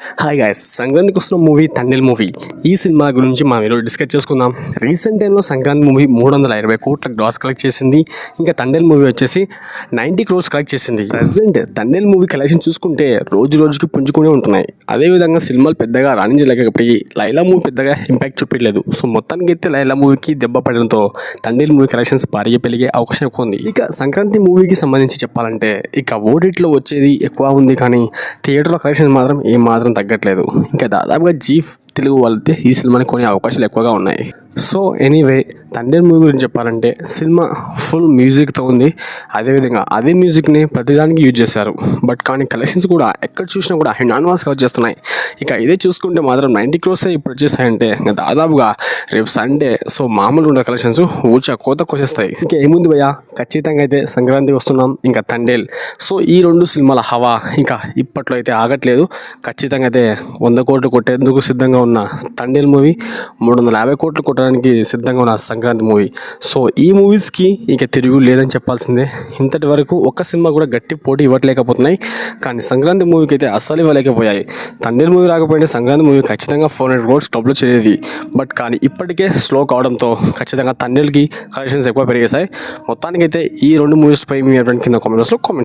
Hi guys సంక్రాంతికి వస్తున్న movie తండ్రి మూవీ. ఈ సినిమా గురించి మనం ఈరోజు డిస్కస్ చేసుకుందాం. రీసెంట్ టైంలో సంక్రాంతి మూవీ మూడు వందల ఇరవై కోట్ల గ్రాస్ కలెక్ట్ చేసింది. ఇంకా తండేల్ మూవీ వచ్చేసి నైంటీ క్రోర్స్ కలెక్ట్ చేసింది. ప్రజెంట్ తండేల్ మూవీ కలెక్షన్ చూసుకుంటే రోజు రోజుకి పుంజుకునే ఉంటున్నాయి. అదేవిధంగా సినిమాలు పెద్దగా రాణించలేకపోయి లైలా మూవీ పెద్దగా ఇంపాక్ట్ చూపించలేదు. సో మొత్తానికి అయితే లైలా మూవీకి దెబ్బ పడడంతో తండ్రి మూవీ కలెక్షన్స్ భారీగా పెరిగే అవకాశం ఎక్కువ ఉంది. ఇక సంక్రాంతి మూవీకి సంబంధించి చెప్పాలంటే ఇక ఓడిట్లో వచ్చేది ఎక్కువ ఉంది కానీ థియేటర్లో కలెక్షన్ మాత్రం ఏమాత్రం మాత్రం తగ్గట్లేదు. ఇంకా దాదాపుగా జీ తెలుగు వాళ్ళైతే ఈ సినిమాని కొనే అవకాశాలు ఎక్కువగా ఉన్నాయి. సో ఎనీవే తండ్రి మూవీ గురించి చెప్పాలంటే సినిమా ఫుల్ మ్యూజిక్తో ఉంది. అదేవిధంగా అదే మ్యూజిక్ని ప్రతిదానికి యూజ్ చేశారు. బట్ కానీ కలెక్షన్స్ కూడా ఎక్కడ చూసినా కూడా హినాన్వాస్ కవర్ చేస్తున్నాయి. ఇక ఇదే చూసుకుంటే మాత్రం నైంటీ క్రోర్సే ఇప్పుడు వచ్చేసాయంటే ఇంకా దాదాపుగా రేపు సండే సో మామూలు ఉండే కలెక్షన్స్ ఊచా కోత కోసేస్తాయి. ఇంకా ఏముంది భయ్యా? ఖచ్చితంగా అయితే సంక్రాంతి వస్తున్నాం ఇంకా తండేల్. సో ఈ రెండు సినిమాల హవా ఇంకా ఇప్పట్లో అయితే ఆగట్లేదు. ఖచ్చితంగా అయితే వంద కోట్లు కొట్టేందుకు సిద్ధంగా ఉన్న తండేల్ మూవీ మూడు వందల యాభై కోట్లు చూడడానికి సిద్ధంగా ఉన్న సంక్రాంతి మూవీ. సో ఈ మూవీస్కి ఇక తిరుగు లేదని చెప్పాల్సిందే. ఇంతటి వరకు ఒక్క సినిమా కూడా గట్టి పోటీ ఇవ్వట్లేకపోతున్నాయి. కానీ సంక్రాంతి మూవీకి అయితే అస్సలు ఇవ్వలేకపోయాయి. తండ్రి మూవీ రాకపోయినా సంక్రాంతి మూవీ ఖచ్చితంగా ఫోర్ హండ్రెడ్ క్రోడ్స్ క్లబ్లో చేరేది. బట్ కానీ ఇప్పటికే స్లో కావడంతో ఖచ్చితంగా తండ్రికి కలెక్షన్స్ ఎక్కువ పెరిగేశాయి. మొత్తానికైతే ఈ రెండు మూవీస్ పై మీ కింద కామెంట్స్లో కామెంట్